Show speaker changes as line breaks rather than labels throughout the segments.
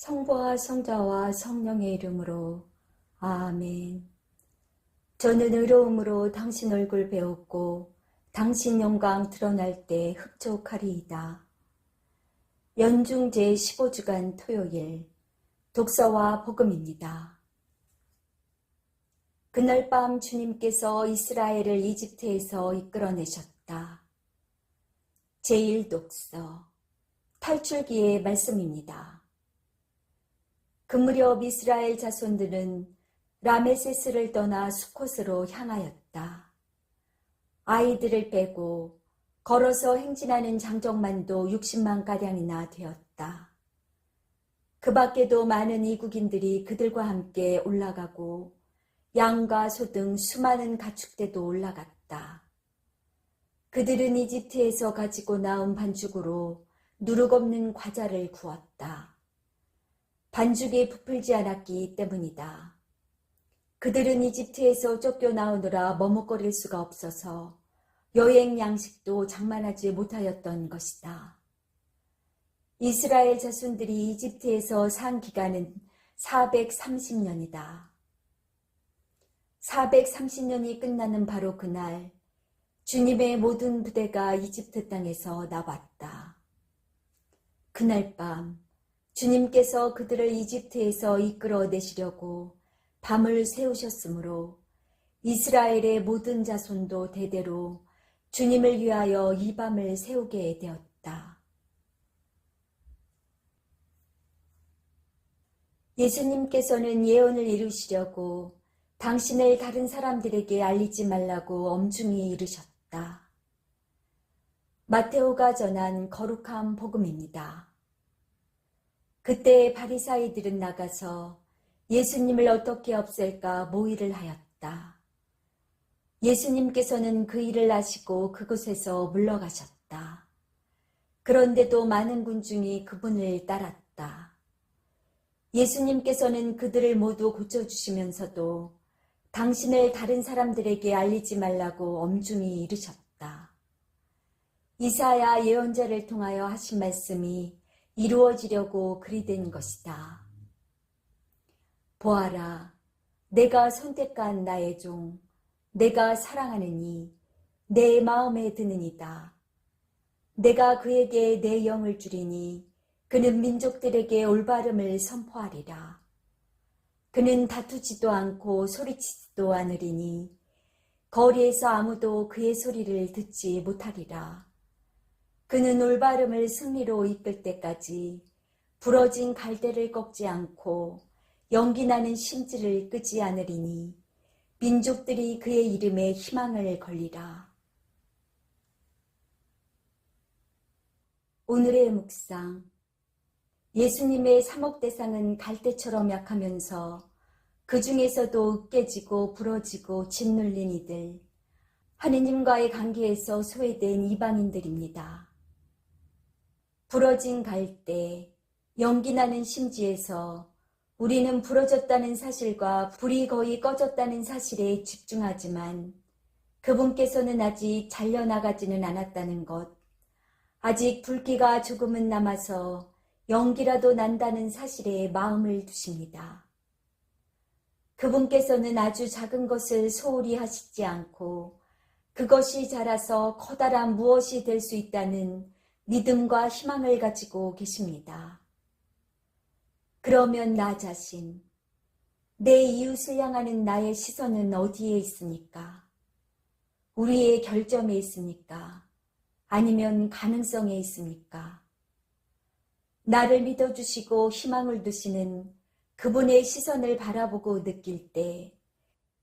성부와 성자와 성령의 이름으로 아멘. 저는 의로움으로 당신 얼굴 배웠고 당신 영광 드러날 때 흡족하리이다. 연중 제 15주간 토요일 독서와 복음입니다. 그날 밤 주님께서 이스라엘을 이집트에서 이끌어내셨다. 제1독서 탈출기의 말씀입니다. 그 무렵 이스라엘 자손들은 라메세스를 떠나 수콧으로 향하였다. 아이들을 빼고 걸어서 행진하는 장정만도 60만 가량이나 되었다. 그 밖에도 많은 이국인들이 그들과 함께 올라가고 양과 소 등 수많은 가축대도 올라갔다. 그들은 이집트에서 가지고 나온 반죽으로 누룩 없는 과자를 구웠다. 반죽이 부풀지 않았기 때문이다. 그들은 이집트에서 쫓겨나오느라 머뭇거릴 수가 없어서 여행 양식도 장만하지 못하였던 것이다. 이스라엘 자손들이 이집트에서 산 기간은 430년이다. 430년이 끝나는 바로 그날 주님의 모든 부대가 이집트 땅에서 나왔다. 그날 밤 주님께서 그들을 이집트에서 이끌어내시려고 밤을 세우셨으므로 이스라엘의 모든 자손도 대대로 주님을 위하여 이 밤을 세우게 되었다. 예수님께서는 예언을 이루시려고 당신을 다른 사람들에게 알리지 말라고 엄중히 이르셨다. 마테오가 전한 거룩한 복음입니다. 그때 바리사이들은 나가서 예수님을 어떻게 없앨까 모의를 하였다. 예수님께서는 그 일을 아시고 그곳에서 물러가셨다. 그런데도 많은 군중이 그분을 따랐다. 예수님께서는 그들을 모두 고쳐주시면서도 당신을 다른 사람들에게 알리지 말라고 엄중히 이르셨다. 이사야 예언자를 통하여 하신 말씀이 이루어지려고 그리 된 것이다. 보아라, 내가 선택한 나의 종, 내가 사랑하느니 내 마음에 드느니다. 내가 그에게 내 영을 주리니 그는 민족들에게 올바름을 선포하리라. 그는 다투지도 않고 소리치지도 않으리니 거리에서 아무도 그의 소리를 듣지 못하리라. 그는 올바름을 승리로 이끌 때까지 부러진 갈대를 꺾지 않고 연기나는 심지를 끄지 않으리니 민족들이 그의 이름에 희망을 걸리라. 오늘의 묵상 예수님의 사목대상은 갈대처럼 약하면서 그 중에서도 으깨지고 부러지고 짓눌린 이들, 하느님과의 관계에서 소외된 이방인들입니다. 부러진 갈대, 연기나는 심지에서 우리는 부러졌다는 사실과 불이 거의 꺼졌다는 사실에 집중하지만 그분께서는 아직 잘려나가지는 않았다는 것, 아직 불기가 조금은 남아서 연기라도 난다는 사실에 마음을 두십니다. 그분께서는 아주 작은 것을 소홀히 하시지 않고 그것이 자라서 커다란 무엇이 될 수 있다는 믿음과 희망을 가지고 계십니다. 그러면 나 자신, 내 이웃을 향하는 나의 시선은 어디에 있습니까? 우리의 결점에 있습니까? 아니면 가능성에 있습니까? 나를 믿어주시고 희망을 두시는 그분의 시선을 바라보고 느낄 때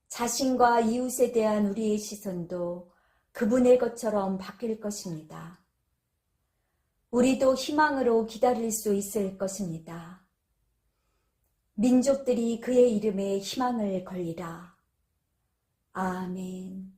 자신과 이웃에 대한 우리의 시선도 그분의 것처럼 바뀔 것입니다. 우리도 희망으로 기다릴 수 있을 것입니다. 민족들이 그의 이름에 희망을 걸리라. 아멘.